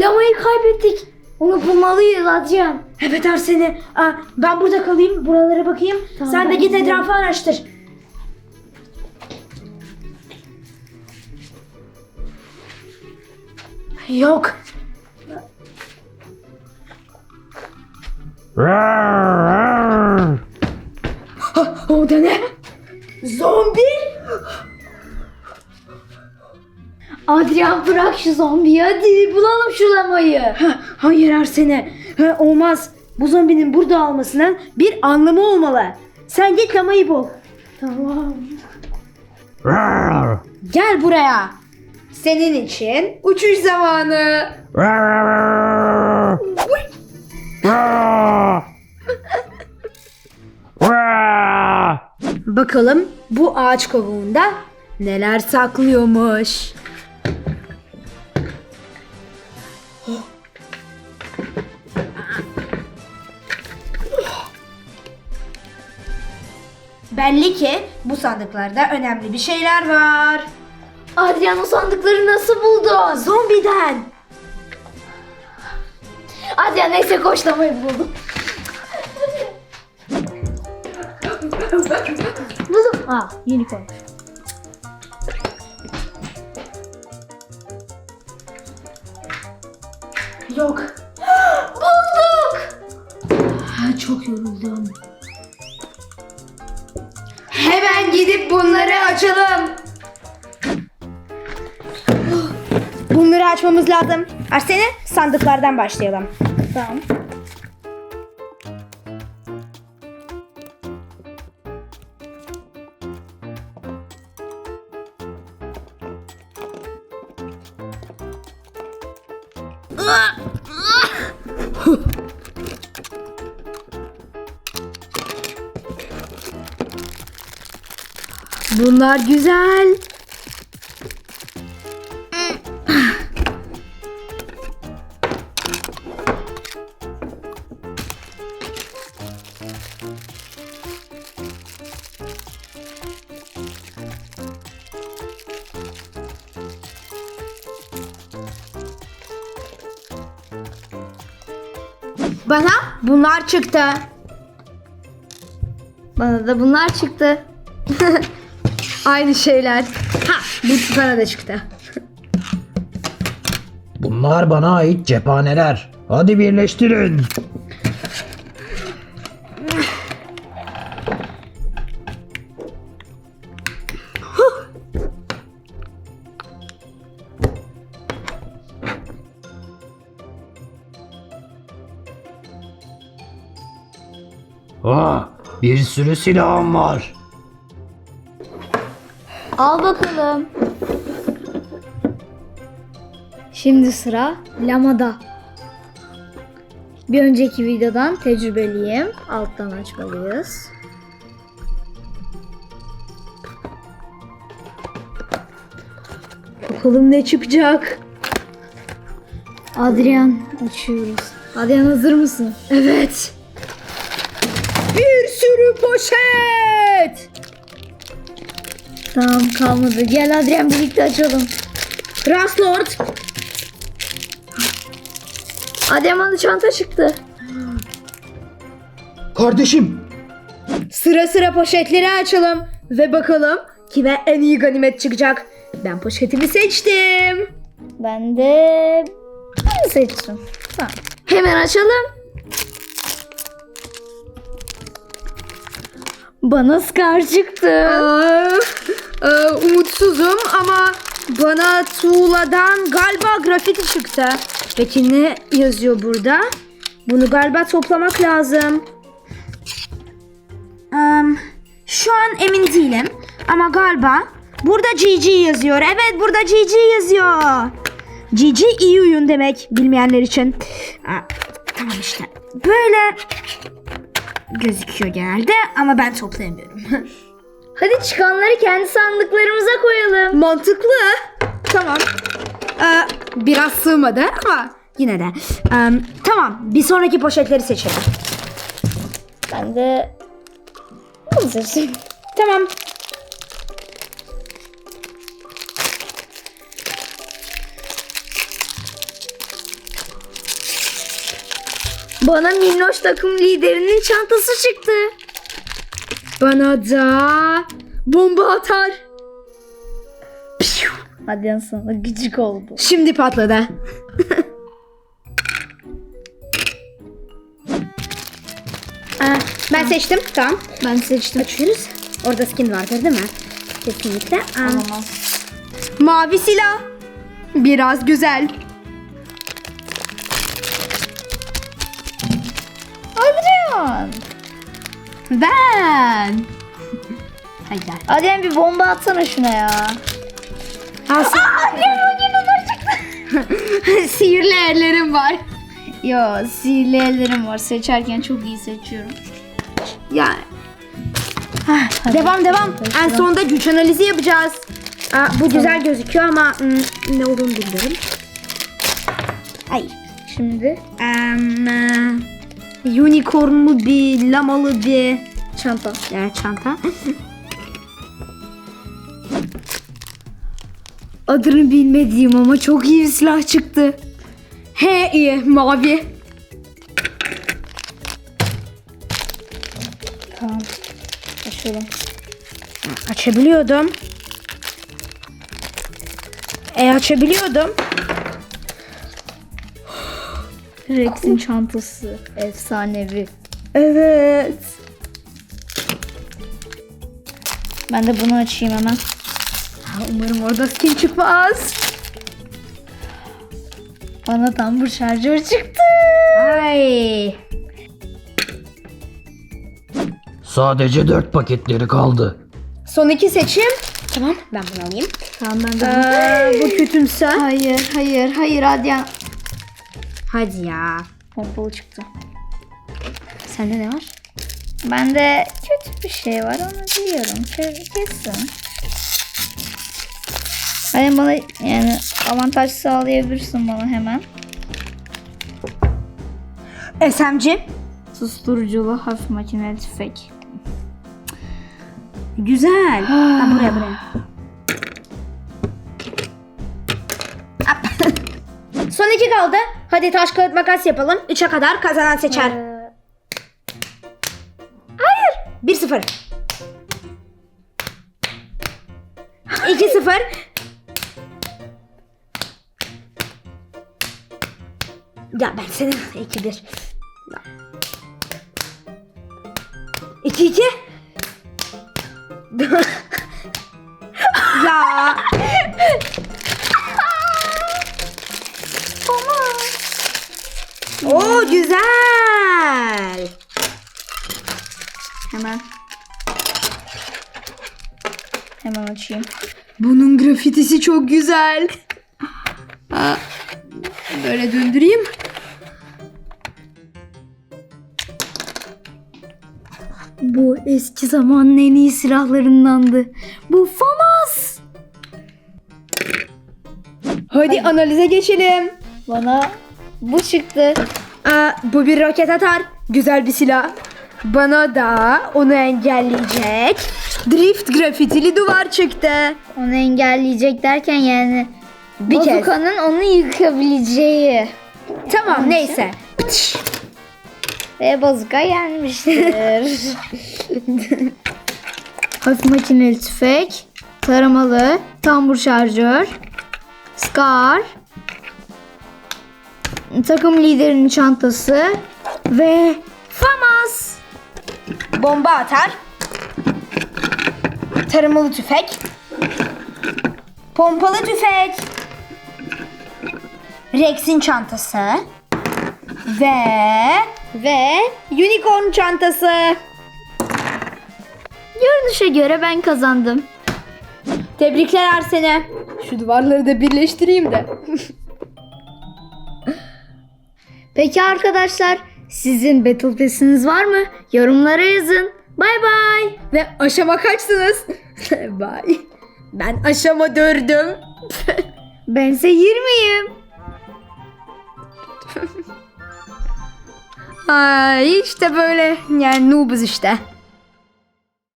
Lamayı kaybettik. Onu bulmalıyız Adrian. Evet Arsene. Aa, ben burada kalayım. Buralara bakayım. Tamam, Sen de git gidiyorum. etrafı araştır. Yok. O da ne? Zombi? Adrian bırak şu zombiyi hadi bulalım şu lamayı. Ha, hayır Arsene. Ha, olmaz. Bu zombinin burada olmasının bir anlamı olmalı. Sen git lamayı bul. Tamam. Gel buraya. Senin için uçuş zamanı. Bakalım bu ağaç kovuğunda neler saklıyormuş. Belli ki bu sandıklarda önemli bir şeyler var. Adrian o sandıkları nasıl buldun? Zombiden. Adrian neyse koş lamayı buldum. Aa unicorn. Yok. Bulduk. Ha, çok yoruldum. Gidip bunları açalım. Bunları açmamız lazım. Arsene sandıklardan başlayalım. Tamam. Bunlar güzel. Bana bunlar çıktı. Bana da bunlar çıktı. Aynı şeyler. Ha, bu bana da çıktı. Bunlar bana ait cephaneler. Hadi birleştirin. Ah, bir sürü silahım var. Al bakalım. Şimdi sıra lamada. Bir önceki videodan tecrübeliyim. Alttan açmalıyız. Bakalım ne çıkacak. Adrian açıyoruz. Adrian hazır mısın? Evet. Bir sürü poşet. Tamam kalmadı. Gel Adrian birlikte açalım. Raslord. Adrian bana çanta çıktı. Kardeşim, Sıra sıra poşetleri açalım ve bakalım kime en iyi ganimet çıkacak. Ben poşetimi seçtim. Ben de bunu seçtim. Tamam. Hemen açalım. Bana Scar çıktı. Umutsuzum ama bana tuğladan galiba grafiti çıktı. Peki ne yazıyor burada? Bunu galiba toplamak lazım. Em, şu an emin değilim ama galiba burada GG yazıyor. Evet burada GG yazıyor. GG iyi oyun demek bilmeyenler için. Aa, tamam işte böyle gözüküyor genelde ama ben toplayamıyorum. Hadi çıkanları kendi sandıklarımıza koyalım. Mantıklı. Tamam. Ee, biraz sığmadı ama yine de. Ee, tamam bir sonraki poşetleri seçelim. Ben de. Tamam. Bana minnoş takım liderinin çantası çıktı. Bana da bomba atar. Hadi sana gıcık oldu. Şimdi patladı. Aa, ben seçtim. Tamam. Ben seçtim. Açıyoruz. Orada skin vardır değil mi? Kesinlikle. Aa, Olamaz. Mavi silah. Biraz güzel. Ben. Hayır. Adrian bir bomba atsana şuna ya. Sihirli ellerim var. Yo sihirli ellerim var. Seçerken çok iyi seçiyorum. Yani. Hah, devam devam. En sonunda güç analizi yapacağız. Aa, bu güzel gözüküyor ama hmm, ne olduğunu bilmiyorum. Ay. Şimdi e, unicornlu bir, lamalı bir çanta. yani çanta. Adını bilmediğim ama çok iyi bir silah çıktı. He iyi mavi. Tamam. Açalım. Açabiliyordum. E açabiliyordum. Rex'in çantası. Efsanevi. Evet. Ben de bunu açayım hemen. Umarım orada skin çıkmaz. Bana tam bu şarjör çıktı. Ay. Sadece 4 paketleri kaldı. Son iki seçim. Tamam ben bunu alayım. Tamam ben de Ee, bu kötümse. Hayır, hayır, hayır Adrian. Hadi ya. Pompalı çıktı. Sende ne var? Bende kötü bir şey var onu biliyorum. Ke- Kesin. Hani bana yani avantaj sağlayabilirsin bana hemen. SMG. Susturuculu hafif makineli tüfek. Güzel. ha, buraya buraya. Son iki kaldı. Hadi taş kağıt makas yapalım. Üçe kadar kazanan seçer. Hayır. 1-0. 2-0. Ya ben senin 2-1. 2-2. Oo güzel. hemen. Hemen açayım. Bunun grafitisi çok güzel. Aa, böyle döndüreyim. Bu eski zamanın en iyi silahlarındandı. Bu FAMAS. Hadi analize geçelim. Bana bu çıktı. Aa, bu bir roket atar. Güzel bir silah. Bana da onu engelleyecek. Drift grafitili duvar çıktı. Onu engelleyecek derken yani Bir bazukanın onu yıkabileceği. Tamam neyse. Pıtış. Ve bazuka yenmiştir. Hafif makineli tüfek, taramalı, tambur şarjör, Scar, takım liderinin çantası ve FAMAS. Bomba atar. Tarımalı tüfek. Pompalı tüfek. Rex'in çantası. Ve ve unicorn çantası. görünüşe göre ben kazandım. Tebrikler Arsene. Şu duvarları da birleştireyim de. Peki arkadaşlar sizin Battle Pass'iniz var mı? Yorumlara yazın. Bay bay. Ve aşama kaçtınız? Bye. Ben aşama dördüm. Bense 20'yim. Ay işte böyle yani noobuz işte.